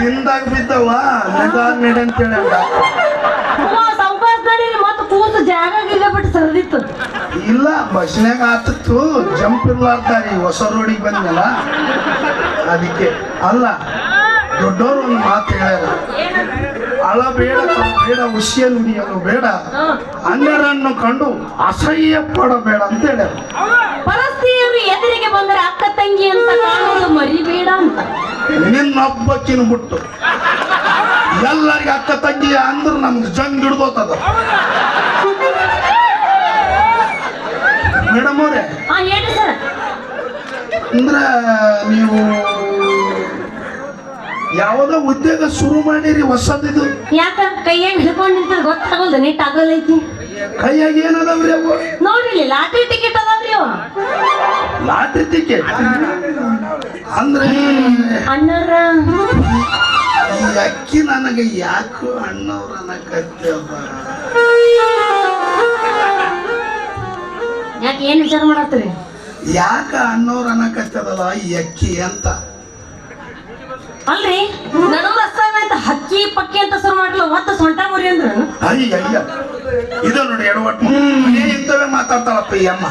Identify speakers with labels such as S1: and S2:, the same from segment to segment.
S1: ದಿನದಾಗ ಬಿದ್ದವ ನಡೆ ಅಂತೇಳಿ ಇಲ್ಲ ಬಸ್ನಾಗ ಆತಿತ್ತು ಜಂಪ್ ಇರ್ಲಾರ್ದಾರಿ ಹೊಸ ರೋಡಿಗೆ ಬಂದಲ್ಲ ಅದಕ್ಕೆ ಅಲ್ಲ ದೊಡ್ಡವರು ಒಂದು ಮಾತು ಹೇಳ್ಯಾರ. ಅಳ ಬೇಡ ಬೇಡ ಉಸಿಯ ನುಡಿಯಲು ಬೇಡ. ಅನ್ಯರನ್ನು ಕಂಡು ಅಸಹ್ಯ ಪಡಬೇಡ ಅಂತ ಹೇಳ್ಯಾರ.
S2: ಪರಸ್ತಿಯರು ಎದುರಿಗೆ ಬಂದರೆ ಅಕ್ಕ ತಂಗಿ ಅಂತ ಕಾಣೋದು ಮರಿಬೇಡ ಅಂತ.
S1: ನಿನ್ನೊಬ್ಬಕ್ಕಿನ ಬಿಟ್ಟು. ಎಲ್ಲರಿಗೆ ಅಕ್ಕ ತಂಗಿ ಅಂದ್ರೆ ನಮ್ಗೆ ಜಂಗ್ ಹಿಡ್ದೋತದ. ಮೇಡಮ್ ಅವರೇ ಅಂದ್ರೆ ನೀವು ಯಾವುದೋ ಉದ್ಯೋಗ ಶುರು ಮಾಡಿರಿ ಹೊಸದಿದು?
S2: ಯಾಕ ಕೈಯಾಗ ಹಿಡ್ಕೊಂಡು ನಿಂತದ ಗೊತ್ತಾಗಲ್ದ ನೀಟ್ ಆಗಲ್ಲೈತಿ
S1: ಕೈಯಾಗ ಏನದಾವ್ರಿ ಅವು
S2: ನೋಡ್ರಿ ಇಲ್ಲಿ ಲಾಟ್ರಿ ಟಿಕೆಟ್ ಅದಾವ್ರಿ ಅವ
S1: ಲಾಟ್ರಿ ಟಿಕೆಟ್ ಅಂದ್ರೆ
S2: ಅಣ್ಣರ?
S1: ಈ ಅಕ್ಕಿ ನನಗೆ ಯಾಕೋ ಅಣ್ಣವ್ರ ಅನ್ನಕತ್ತೇವ
S2: ಯಾಕೆ ಏನು ವಿಚಾರ ಮಾಡತ್ತೀರಿ?
S1: ಯಾಕ ಅಣ್ಣವ್ರ ಅನ್ನಕತ್ತದಲ್ಲ ಈ ಅಕ್ಕಿ ಅಂತ?
S2: ಅಲ್ರಿ ನಡು ಅಂತ ಹಕ್ಕಿ ಪಕ್ಕಿ ಅಂತ ಶುರು ಮಾಡ್ಲ ಒತ್ತ ಸೊಂಟ ಮುರಿ ಅಂದ್ರ?
S1: ಅಯ್ಯ ಅಯ್ಯ. ಇದು ನೋಡಿ ಎಡವಟ್ಟು ಇಂಥವೇ ಮಾತಾಡ್ತಾಳಪ್ಪ ಈ ಅಮ್ಮ.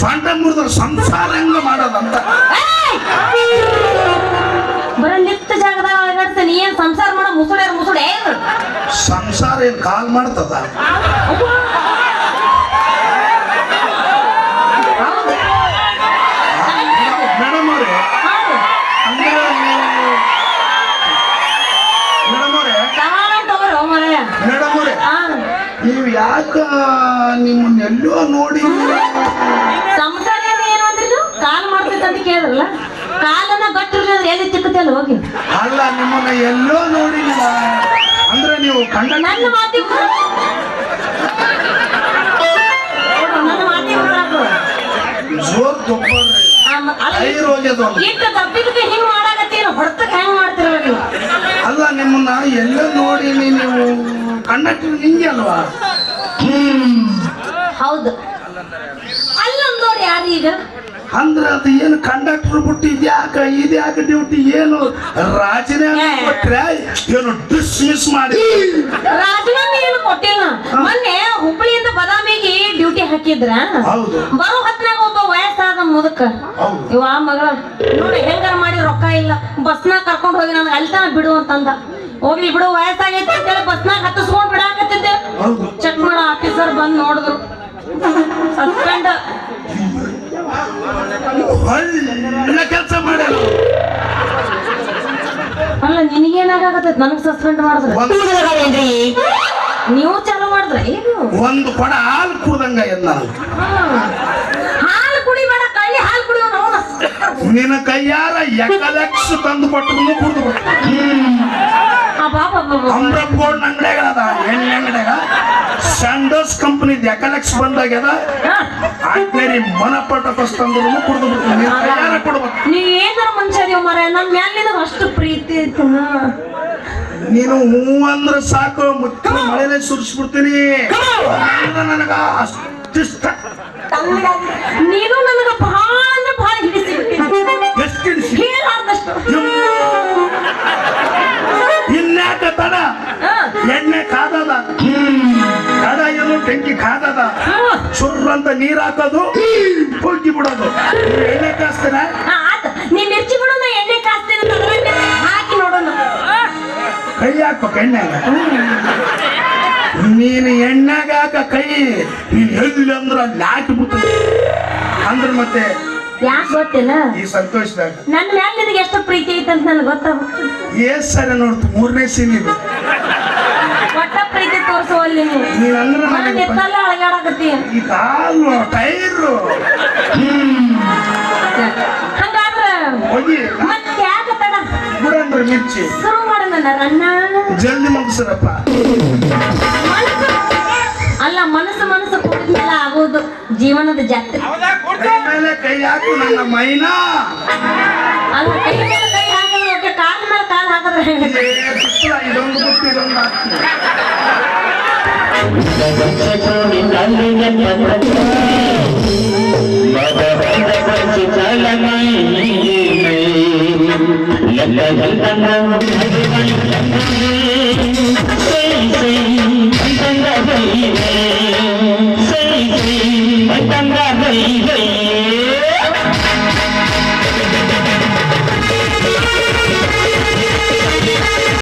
S1: ಸೊಂಟ ಮುರಿದ್ರೆ ಸಂಸಾರ ಹೆಂಗ ಮಾಡೋದಂತ?
S2: ಸಂಸಾರ ಏನ್
S1: ಕಾಲ್ ಮಾಡ್ತದ. ಮೇಡಮ್ ಅವ್ರೆ. ಅಂದ್ರೆ ನೀವು ಮೇಡಮ್ ಅವ್ರೆ
S2: ಸಮಾನ ತಗೋರಿ ಮಾರಾಯ.
S1: ಮೇಡಮ್ ಅವ್ರೆ ನೀವು ಯಾಕ ನಿಮ್ಮನ್ನ ಎಲ್ಲೋ ನೋಡಿ
S2: ಸಂಸಾರ ಏನ್ ಏನು ಅಂದ್ರಿ ಕಾಲ್ ಮಾಡ್ತೈತೆ ಅಂತ ಕೇಳಲ್ಲ ಕಾಲನ್ನ ಗಟ್ಟಿರ್ಲಿ ಅಂದ್ರೆ ಎಲ್ಲಿ ಚಿಕ್ಕತೆ ಅಲ್ಲಿ ಹೋಗಿ
S1: ಅಲ್ಲ ನಿಮ್ಮನ್ನ ಎಲ್ಲೋ ನೋಡಿಲ್ಲ ಅಂದ್ರೆ ನೀವು ಕಂಡ
S2: ನನ್ನ ಮಾತಿ ನನ್ನ ಮಾತಿ.
S1: ಜೋರ್
S2: ಮ- ಅಲ್ಲ,
S1: ಐರ್ ಹೋಗ್ಯದ ಒಂದು.
S2: ಹಿಂಗ್ ಮಾಡಾಕತ್ತೀರ? ಹೊಡ್ತಕ್ ಹೆಂಗ್ ಮಾಡ್ತೀರ ನೀವು?
S1: ಅಲ್ಲ ನಿಮ್ಮನ್ನ ಎಲ್ಲ ನೋಡಿ ನೀವು. ಕಂಡಕ್ಟರ್ ನಿಂಗೆ ಅಲ್ವಾ?
S2: ಹೌದು. ಅಲ್ಲೊಂದವ್ರು ಯಾರು ಈಗ?
S1: ಅಂದ್ರೆ ಅದು ಏನು ಕಂಡಕ್ಟರ್ ಬಿಟ್ಟು ಇದ್ಯಾಕ ಇದ್ಯಾಕ ಡ್ಯೂಟಿ ಏನು? ರಾಜೀನಾಮೆ ಕೊಟ್ರೆ ಏನು ಡಿಸ್ಮಿಸ್ ಮಾಡಿ
S2: ರಾಜೀನಾಮೆ ಏನು ಕೊಟ್ಟಿಲ್ಲ? ಮೊನ್ನೆ ಹುಬ್ಬಳ್ಳಿಯಿಂದ ಬದಾಮಿಗೆ ಡ್ಯೂಟಿ ಹಾಕಿದ್ರ. ಬರೋ ಹೊತ್ನಾಗ ಒಬ್ಬ ವಯಸ್ಸಾದ ಮುದಕ. ಇವ ಮಗಳ ನೋಡಿ ಹೆಂಗಾರ ಮಾಡಿ ರೊಕ್ಕ ಇಲ್ಲ. ಬಸ್ನಾಗ ಕರ್ಕೊಂಡು ಹೋಗಿ ನನಗೆ ಅಲ್ಲಿ ತನಕ ಬಿಡು ಅಂತಂದ. ಹೋಗ್ಲಿ ಬಿಡು ವಯಸ್ಸಾಗೈತೆ ಅಂತೇಳಿ ಬಸ್ನಾಗ ಹತ್ತಿಸ್ಕೊಂಡು ಬಿಡಾಕತ್ತಿದ್ದೆ. ಚೆಕ್ ಮಾಡೋ ಆಫೀಸರ್ ಬಂದು ನೋಡಿದ್ರು. ಸಸ್ಪೆಂಡ್
S1: ಒಳ್ಳೆ ಕೆಲಸ ಮಾಡಲ್ಲ
S2: ಅಲ್ಲ ನಿನಗೇನಾಗತ್ತೈತ್ ನನಗ್ ಸಸ್ಪೆಂಡ್ ಮಾಡಿದ್ರೆ. ನೀವು ಚಾಲು ಮಾಡಿದ್ರೆ ಏನು?
S1: ಒಂದು ಕೊಡ ಹಾಲು ಕುಡ್ದಂಗ ಎಲ್ಲ
S2: ಹಾಲು ಕುಡಿಬೇಡ ಕಳ್ಳಿ ಹಾಲು ಕುಡಿಯೋ ನಾವು
S1: ನಿನ್ನ ಕೈಯಾರ ಎಕಲೆಕ್ಸ್ ತಂದು ಕೊಟ್ಟು ಕುಡ್ದು ಗೋಲ್ಡ್ ಅಂಗಡಿಯಾಗ ಅದ ಎಣ್ಣೆ ಅಂಗಡಿಯಾಗ ಸ್ಯಾಂಡೋಸ್ ಕಂಪನಿ ಎಕಲೆಕ್ಸ್ ಬಂದಾಗ್ಯದ. ಆಟ್ನೇರಿ ಮನಪಟ ಬಸ್ ಕುಡಿದು ಬಿಡ್ತೀನಿ. ನಿನ್ನ ಕೊಡ್ಬೇಕು.
S2: ನೀ ಏನಾರ ಮನುಷ್ಯ ಅದೀವ ಮರ ನನ್ ಮ್ಯಾಲ ನಿನಗ್ ಅಷ್ಟು ಪ್ರೀತಿ ಐತಿ
S1: ನೀನು ಹೂ ಅಂದ್ರ ಸಾಕು ಮುಖ್ಯ ಮಳೆನೆ ಸುರಿಸ್ಬಿಡ್ತೀನಿ. ನನಗ ಅಷ್ಟಿಷ್ಟ.
S2: ನೀನು ನನಗ
S1: ಇನ್ಯಾಕ ಎಣ್ಣೆ ಕಾದದ? ಕದ ಏನು ಟೆಂಕಿ ಕಾದದ? ಸುರ್ರ ಅಂತ ನೀರ್ ಹಾಕೋದು ಹೋಗಿ ಬಿಡೋದು? ಎಣ್ಣೆ ಕಾಸ್ತೀನ
S2: ಹಾ, ಹಾಕ್ಬೇಕ ನೀ ಮಿರ್ಚಿ ಬಿಡು ಎಣ್ಣೆ ಕಾಸ್ತೀನಿ ಹಾಕಿ ನೋಡೋಣ.
S1: ಕೈ ಹಾಕ್ಬೇಕು ಎಣ್ಣೆಗ ನೀನು ಎಣ್ಣೆಗಾಕ ಕೈ. ನೀನ್ ಎಲ್ಲಿ ಅಂದ್ರ ಅಲ್ಲಿ ಹಾಕಿ ಬಿಟ್ಟು ಅಂದ್ರ ಮತ್ತೆ
S2: ಯಾಕೆ ಗೊತ್ತಿಲ್ಲ?
S1: ಈ ಸಂತೋಷದಾಗ.
S2: ನನ್ನ ಮ್ಯಾಲ ನಿನಗೆ ಎಷ್ಟು ಪ್ರೀತಿ ಐತೆ ಅಂತ ನನಗೆ ಗೊತ್ತಾಗ್ಬೇಕು
S1: ಏಸ್ ಸರ ನೋಡ್ತು? ಮೂರನೇ ಸೀನ್ ಇದು
S2: ಒಟ್ಟ ಪ್ರೀತಿ ತೋರಿಸುವಲ್ಲಿ ನೀವಂದ್ರೆ
S1: ನೀನ್ ಅಂದ್ರ
S2: ನಾನು
S1: ನನಗೆ
S2: ಎತ್ತಲ್ಲ ಅಳಗಾಡಕತ್ತಿ.
S1: ಈ ಕಾಲು ಟೈರು.
S2: ಹಂಗಾದ್ರ
S1: ಹೋಗಿ.
S2: ಮತ್ತೆ ಯಾಕೆ ತಡ
S1: ಬಿಡಂದ್ರೆ ಮಿರ್ಚಿ.
S2: ಶುರು ಮಾಡೋಣ ರನ್ನ.
S1: ಜಲ್ದಿ ಮುಗಿಸ್ರಪ್ಪ.
S2: ಅಲ್ಲ ಮನಸ್ಸು ಮನಸ್ಸು ಕೂಡಿದ್ಮೇಲೆ ಆಗೋದು ಜೀವನದ ಜಾತ್ರೆ
S1: ಕೈ ಮೇಲೆ ಕೈ ಹಾಕು ನನ್ನ ಮೈನಾ
S2: ಅಲ್ಲ ಕೈ ಮೇಲೆ ಕೈ ಹಾಕಿದ್ರೆ ಓಕೆ ಕಾಲ್ ಮೇಲೆ ಕಾಲ್ ಹಾಕಿದ್ರೆ ಹೆಂಗೆ?
S1: ಏ, ಬಿಸ್ಲ, ಇದೊಂದು ಬಿಟ್ಟು ಇದೊಂದು ಹಾಕ್ತೀನಿ
S3: ಎಲ್ಲ ಎಲ್ಲ